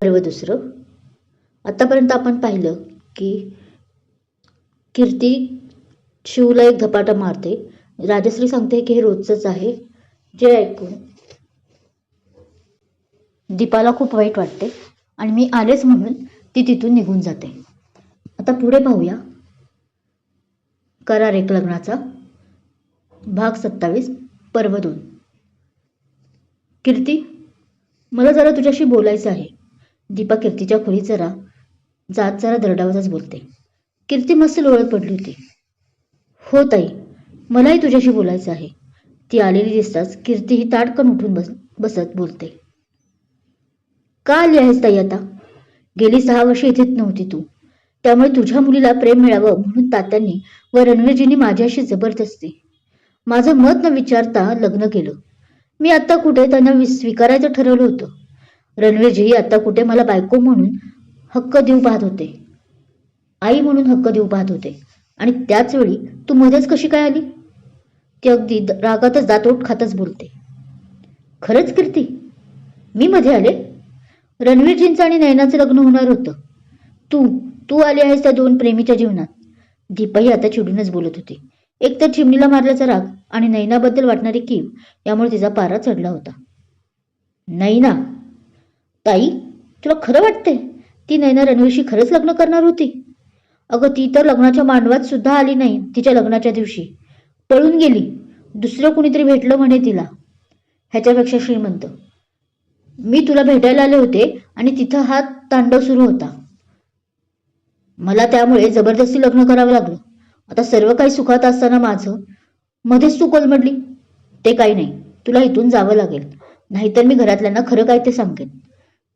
पर्व दुसरं. आतापर्यंत आपण पाहिलं की कीर्ती शिवला एक धपाटा मारते. राजश्री सांगते की हे रोजचंच आहे. जे ऐकून दीपाला खूप वाईट वाटते आणि मी आलेच म्हणून ती तिथून निघून जाते. आता पुढे पाहूया करार एक लग्नाचा. भाग सत्तावीस पर्व दोन. कीर्ती मला जरा तुझ्याशी बोलायचं आहे. दीपा कीर्तीच्या खोलीत जरा जात जरा दरडावतच बोलते. कीर्ती मस्त लोळत पडली होती. हो ताई मलाही तुझ्याशी बोलायचं आहे. ती आलेली दिसताच कीर्ती ही ताटकन उठून बस बसत बोलते. का आली आहेस ताई आता? गेली सहा वर्षे इथेच नव्हती तू. त्यामुळे तुझ्या मुलीला प्रेम मिळावं म्हणून तात्यांनी व रणवीरजींनी माझ्याशी जबरदस्ती माझं मत न विचारता लग्न केलं. मी आत्ता कुठे त्यांना वि- स्वीकारायचं ठरवलं होतं. रणवीरजी आता कुठे? मला बायको म्हणून हक्क देऊ पाहत होते. आई म्हणून हक्क देऊ पाहत होते. आणि त्याच वेळी तू मध्येच कशी काय आली? ती अगदी रागातच दातोट खातच बोलते. खरंच कीर्ती? मी मध्ये आले? रणवीरजींचं आणि नयनाचं लग्न होणार होतं. तू तू आली आहेस त्या दोन प्रेमीच्या जीवनात. दीपाही आता चिडूनच बोलत होती. एकतर चिमणीला मारल्याचा राग आणि नैनाबद्दल वाटणारी कीव यामुळे तिचा पारा चढला होता. नैना ताई तुला खरं वाटते ती नैना रणवीरशी खरंच लग्न करणार होती. अगं ती तर लग्नाच्या मांडवात सुद्धा आली नाही तिच्या लग्नाच्या दिवशी. पळून गेली. दुसरं कुणीतरी भेटलं म्हणे तिला. ह्याच्यापेक्षा श्रीमंत. मी तुला भेटायला आले होते आणि तिथं हा तांडव सुरू होता. मला त्यामुळे जबरदस्ती लग्न करावं लागलं. आता सर्व काही सुखात असताना माझं. मध्येच तू कोलमडली ते काही नाही. तुला इथून जावं लागेल. नाहीतर मी घरातल्यांना खरं काय ते सांगेन.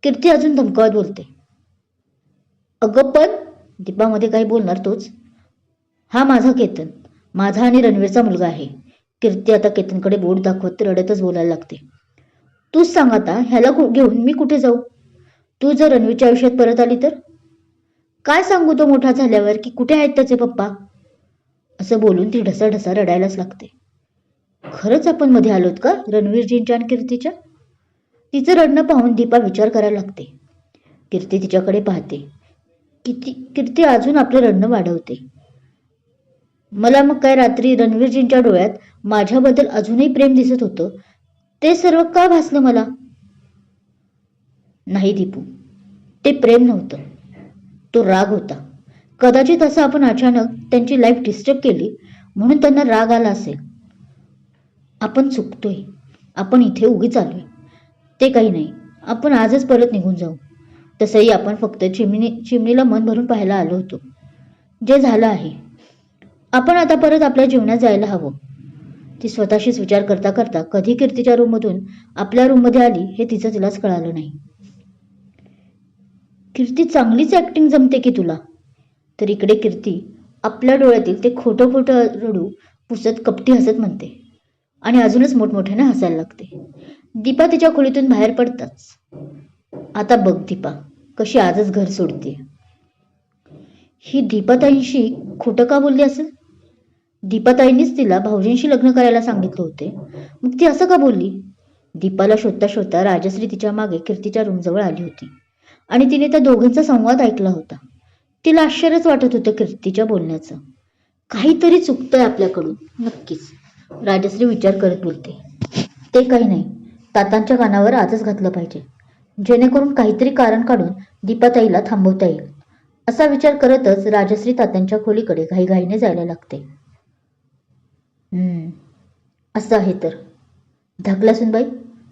कीर्ती अजून धमकावत बोलते. अगं पण दीपामध्ये काही बोलणार तोच. हा माझा केतन. माझा आणि रणवीरचा मुलगा आहे. कीर्ती आता केतनकडे बोट दाखवत रडतच बोलायला लागते. तूच सांग आता ह्याला कु- घेऊन मी कुठे जाऊ? तू जर रणवीरच्या आयुष्यात परत आली तर? काय सांगू तो मोठा झाल्यावर की कुठे आहेत त्याचे पप्पा? असं बोलून ती ढसा ढसा रडायलाच लागते. खरंच आपण मध्ये आलोत का रणवीरजींच्या आणि कीर्तीच्या? तिचं रडणं पाहून दीपा विचार करायला लागते. कीर्ती तिच्याकडे पाहते. किती कीर्ती अजून आपलं रडणं वाढवते. मला मग काय रात्री रणवीरजींच्या डोळ्यात माझ्याबद्दल अजूनही प्रेम दिसत होतं? ते सर्व का भासलं मला? नाही दीपू ते प्रेम नव्हतं. तो राग होता. कदाचित असं आपण अचानक त्यांची लाईफ डिस्टर्ब केली म्हणून त्यांना राग आला असेल. आपण चुकतोय. आपण इथे उगीच आलोय. ते काही नाही. आपण आजच परत निघून जाऊ. तसंही आपण फक्त चिमणी चिमणीला मन भरून पाहायला आलो होतो. जे झालं आहे. आपण आता परत आपल्या जीवनात जायला हवं. ती स्वतःशीच विचार करता करता कधी कीर्तीच्या रूममधून आपल्या रूममध्ये आली हे तिचं तिलाच कळालं नाही. कीर्ती चांगलीच ऍक्टिंग जमते की तुला? तर इकडे कीर्ती आपल्या डोळ्यातील ते खोटं खोटं रडू पुसत कपटी हसत म्हणते. आणि अजूनच मोठमोठ्याने हसायला लागते. दीपा तिच्या खोलीतून बाहेर पडताच. आता बघ दीपा कशी आजच घर सोडते ही दीपाताईंशी खोटं का बोलली असेल? दीपाताईंनीच तिला भाऊजींशी लग्न करायला सांगितलं होते. मग ती असं का बोलली? दीपाला शोधता शोधता राजश्री तिच्यामागे कीर्तीच्या रूमजवळ आली होती. आणि तिने त्या दोघांचा संवाद ऐकला होता. तिला आश्चर्यच वाटत होतं कीर्तीच्या बोलण्याचं. काहीतरी चुकतंय आपल्याकडून नक्कीच. राजश्री विचार करत बोलते. ते काही नाही. तातांच्या कानावर आजच घातलं पाहिजे. जेणेकरून काहीतरी कारण काढून दीपाताईला थांबवता येईल. असा विचार करतच राजश्री तात्यांच्या खोलीकडे घाईघाईने जायला लागते. असं आहे तर. धाकला सुनबाई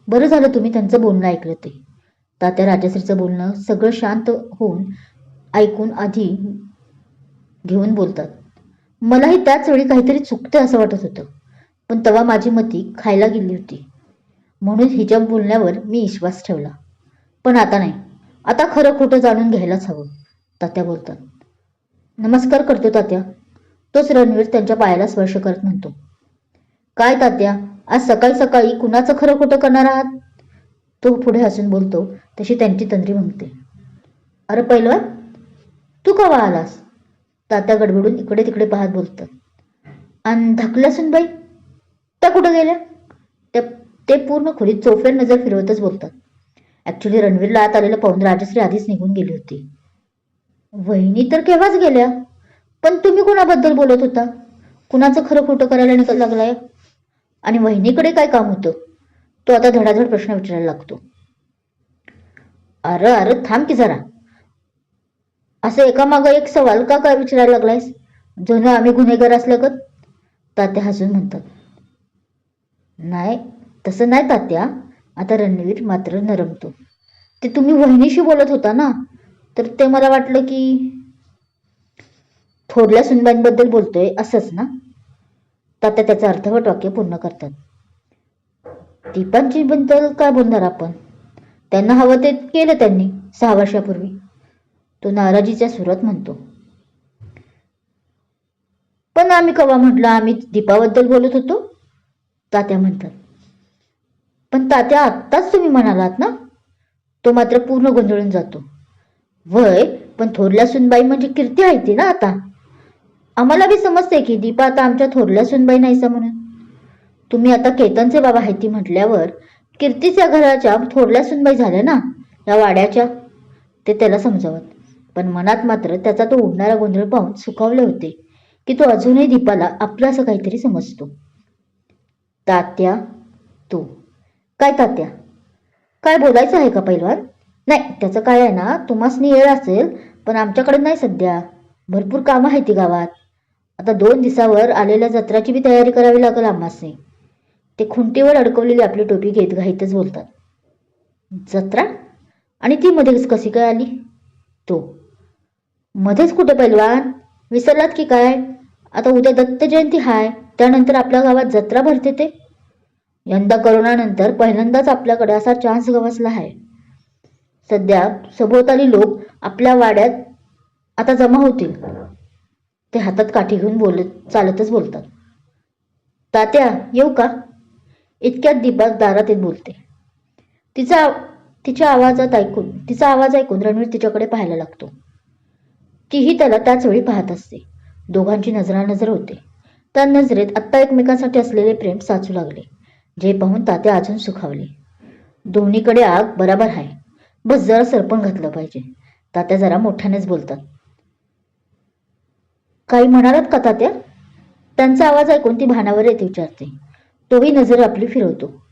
बरं झालं तुम्ही त्यांचं बोलणं ऐकलं ते. तात्या राजश्रीचं बोलणं सगळं शांत होऊन ऐकून आधी घेऊन बोलतात. मलाही त्याच वेळी काहीतरी चुकतं असं वाटत होतं. पण तेव्हा माझी मती खायला गेली होती. म्हणून हिच्या बोलण्यावर मी विश्वास ठेवला. पण आता नाही. आता खरं खोटं जाणून घ्यायलाच हवं तात्या बोलतात. नमस्कार करतो तात्या. तोच रणवीर त्यांच्या पायाला स्पर्श करत म्हणतो. काय तात्या आज सकाळी सकाळी कुणाचं खरं खोटं करणार आहात? तो पुढे हसून बोलतो तशी त्यांची तंद्री म्हणते. अरे पैलवान तू कवा आलास? तात्या गडबडून इकडे तिकडे पाहत बोलतात. आणि धाकल्या सुनबाई त्या कुठं गेल्या? ते पूर्ण खोलीत चोफेर नजर फिरवतच बोलतात ॲक्च्युली रणवीरला आत आलेलं पाहून राजश्री आधीच निघून गेली होती. वहिनी तर केव्हाच गेल्या? पण तुम्ही कुणाबद्दल बोलत होता? कुणाचं खरं खोटं करायला निघत लागलाय? आणि वहिनीकडे काय काम होतं? तो आता धडाधड प्रश्न विचारायला लागतो. अरे अरे थांब की जरा. असं एकामागं एक सवाल का काय विचारायला लागलायस? जणू आम्ही गुन्हेगार असल्यागत? तात्या हसून म्हणतात. नाही तसं नाही तात्या. आता रणवीर मात्र नरमतो. ते तुम्ही वहिनीशी बोलत होता ना? तर ते मला वाटलं की थोरल्या सुनबाईंबद्दल बोलतोय असंच ना? तात्या त्याचं अर्धवट वाक्य पूर्ण करतात. दीपांची बद्दल काय बोलणार आपण? त्यांना हवं ते केलं त्यांनी सहा वर्षापूर्वी. तो नाराजीच्या सुरात म्हणतो. पण आम्ही कवा म्हटलं आम्ही दीपाबद्दल बोलत होतो? तात्या म्हणतात. पण तात्या आत्ताच तुम्ही म्हणालात ना? तो मात्र पूर्ण गोंधळून जातो. वय पण थोरल्या सुनबाई म्हणजे कीर्ती आहे ती ना आता. आम्हाला बी समजते की दीपा आता आमच्या थोरल्या सुनबाई नाहीसा म्हणून. तुम्ही आता केतनचे बाबा आहे ती म्हटल्यावर कीर्तीच्या घराच्या थोरल्या सुनबाई झाल्या ना या वाड्याच्या? ते त्याला समजावत. पण मनात मात्र त्याचा तो उडणारा गोंधळ पाहून सुखावले होते की तो अजूनही दीपाला आपलं असं काहीतरी समजतो. तात्या तू. काय तात्या? काय बोलायचं आहे का पैलवान? नाही त्याचं काय आहे ना तुम्हासनी येळ असेल पण आमच्याकडे नाही सध्या. भरपूर कामं आहे ती गावात. आता दोन दिवसावर आलेल्या जत्राची बी तयारी करावी लागेल आम्हासनी. ते खुंटीवर अडकवलेली आपली टोपी घेत घाईतच बोलतात. जत्रा? आणि ती मध्येच कशी काय आली? तो. मध्येच कुठे पैलवान? विसरलात की काय? आता उद्या दत्त जयंती हाय त्यानंतर आपल्या गावात जत्रा भरते ते. यंदा करोनानंतर पहिल्यांदाच आपल्याकडे असा चान्स गवसला आहे. सध्या सभोवताली लोक आपल्या वाड्यात आता जमा होतील. ते हातात काठी घेऊन बोलत चालतच बोलतात. तात्या येऊ का? इतक्यात दीपा दारात येत बोलते. तिचा तिच्या आवाजात ऐकून तिचा आवाज ऐकून रणवीर तिच्याकडे पाहायला लागतो. तीही त्याला त्याच वेळी पाहत असते. दोघांची नजरानजर होते. त्या नजरेत आत्ता एकमेकांसाठी असलेले प्रेम साचू लागले. जे पाहून तात्या अजून सुखावले. दोन्हीकडे आग बराबर आहे. बस जरा सरपण घातलं पाहिजे. तात्या जरा मोठ्यानेच बोलतात. काही म्हणालात का तात्या? त्यांचा आवाज ऐकून ती भानावर येते विचारते. तोही नजर आपली फिरवतो.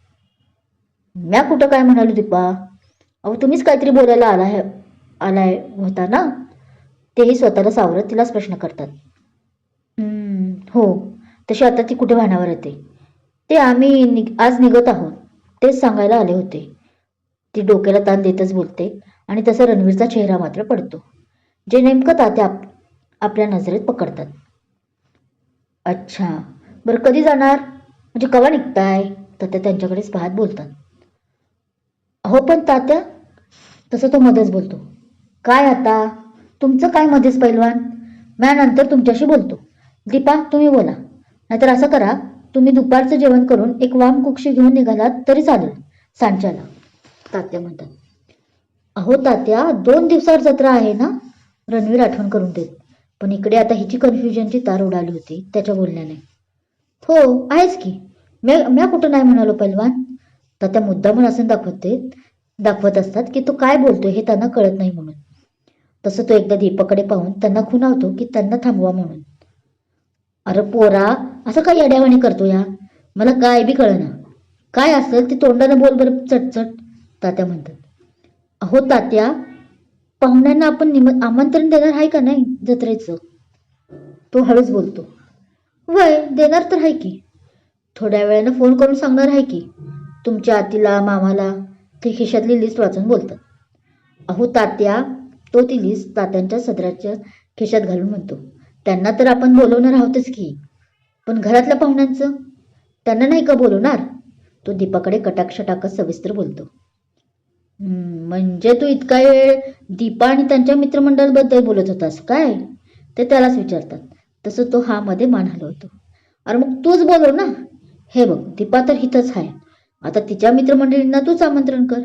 म्या कुठं काय म्हणालो दीपा? अहो तुम्हीच काहीतरी बोलायला आलाय आलाय होता ना? तेही स्वतःला सावरत तिलाच प्रश्न करतात. हो. तशी आता ती कुठे भानावर येते? ते आम्ही नि आज निघत आहोत. तेच सांगायला आले होते. ती डोक्याला ताण देतच बोलते आणि तसा रणवीरचा चेहरा मात्र पडतो. जे नेमकं तात्या आप आपल्या नजरेत पकडतात. अच्छा बरं कधी जाणार? म्हणजे कवा निघताय? तर त्यांच्याकडेच पाहत बोलतात. हो पण तात्या तसं तो मध्येच बोलतो. काय आता? तुमचं काय मध्येच पैलवान? म्या नंतर तुमच्याशी बोलतो. दीपा तुम्ही बोला. नाहीतर असं करा तुम्ही दुपारचं जेवण करून एक वाम कुक्षी घेऊन निघालात तरी चालेल सांच्याला. तात्या म्हणतात. अहो तात्या दोन दिवसावर जत्रा आहे ना? रणवीर आठवण करून देत. पण इकडे आता हिची कन्फ्युजनची तार उडाली होती त्याच्या बोलण्याने. हो आहेच की. म्या म्या कुठं नाही म्हणालो पैलवान? तात्या मुद्दामून असं दाखवते दाखवत असतात की तो काय बोलतोय हे त्यांना कळत नाही म्हणून. तसं तो एकदा दीपकडे पाहून त्यांना खुणावतो की त्यांना थांबवा म्हणून. अरे पोरा असं काय अड्यावाणी करतो या मला काय बी कळना. काय असेल ते तोंडानं बोल बरं चटचट. तात्या म्हणतात. अहो तात्या पाहुण्यांना आपण निम आमंत्रण देणार आहे का नाही जत्रेचं? तो हळूच बोलतो. वय देणार तर आहे की. थोड्या वेळानं फोन करून सांगणार आहे की. तुमच्या आतीला मामाला ते खिशातली लिस्ट वाचून बोलतात. अहो तात्या तो ती लिस्ट तात्यांच्या सदराच्या खिशात घालून म्हणतो. त्यांना तर आपण बोलवणार आहोतच की. पण घरातल्या पाहुण्यांचं? त्यांना नाही का बोलवणार? तो दीपाकडे कटाक्ष टाकत सविस्तर बोलतो. म्हणजे तू इतका वेळ दीपा आणि त्यांच्या मित्रमंडळाबद्दल बोलत होतास काय? ते त्यालाच विचारतात. तसं तो हा मध्ये मान हलवतो. अरे मग तूच बोलव ना. हे बघ दीपा तर हिथंच आहे. आता तिच्या मित्रमंडळींना तूच आमंत्रण कर.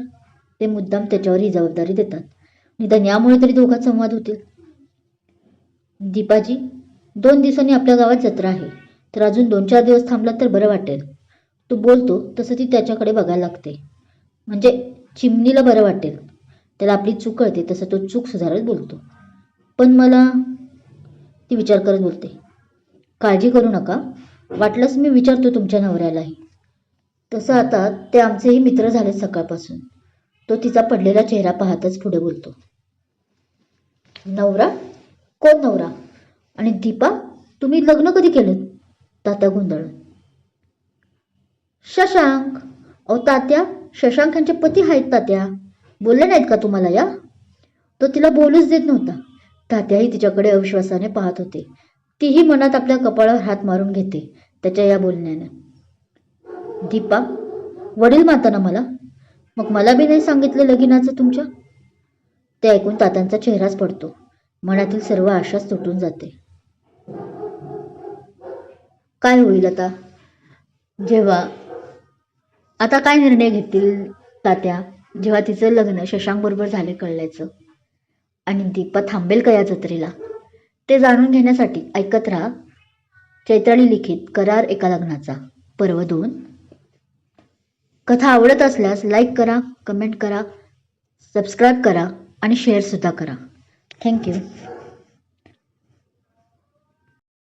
ते मुद्दाम त्याच्यावर ही जबाबदारी देतात. निदान यामुळे तरी दोघात संवाद होतील. दीपाजी दोन दिवसांनी आपल्या गावात जत्रा आहे. तर अजून दोन चार दिवस थांबला तर बरं वाटेल. तो बोलतो तसं ती त्याच्याकडे बघायला लागते. म्हणजे चिमणीला बरं वाटेल. त्याला आपली चूक कळते तसं तो चूक सुधारत बोलतो. पण मला ती विचार करत बोलते काळजी करू नका. वाटलंच मी विचारतो तुमच्या नवऱ्यालाही. तसं आता ते आमचेही मित्र झाले सकाळपासून. तो तिचा पडलेला चेहरा पाहतच पुढे बोलतो नवरा कोण नवरा? आणि दीपा तुम्ही लग्न कधी केलं तात्या गोंधळून. शशांक. अहो तात्या शशांक यांचे पती आहेत तात्या. बोलले नाहीत का तुम्हाला या? तो तिला बोलूच देत नव्हता. तात्याही तिच्याकडे अविश्वासाने पाहत होते. तीही मनात आपल्या कपाळावर हात मारून घेते त्याच्या या बोलण्याने. दीपा वडील माताना मला? मग मला बी नाही सांगितलं लगीनाचं तुमच्या? ते ऐकून तात्यांचा चेहराच पडतो. मनातील सर्व आशाच तुटून जाते. काय होईल आता? जेव्हा आता काय निर्णय घेतील तात्या? जेव्हा तिचं लग्न शशांक बरोबर झाले कळल्याचं. आणि दीपा थांबेल का या जत्रेला? ते जाणून घेण्यासाठी ऐकत राहा. चैत्राली लिखित करार एका लग्नाचा. पर्व दोन. कथा आवडत असल्यास लाईक करा कमेंट करा सबस्क्राईब करा आणि शेअरसुद्धा करा. Thank you.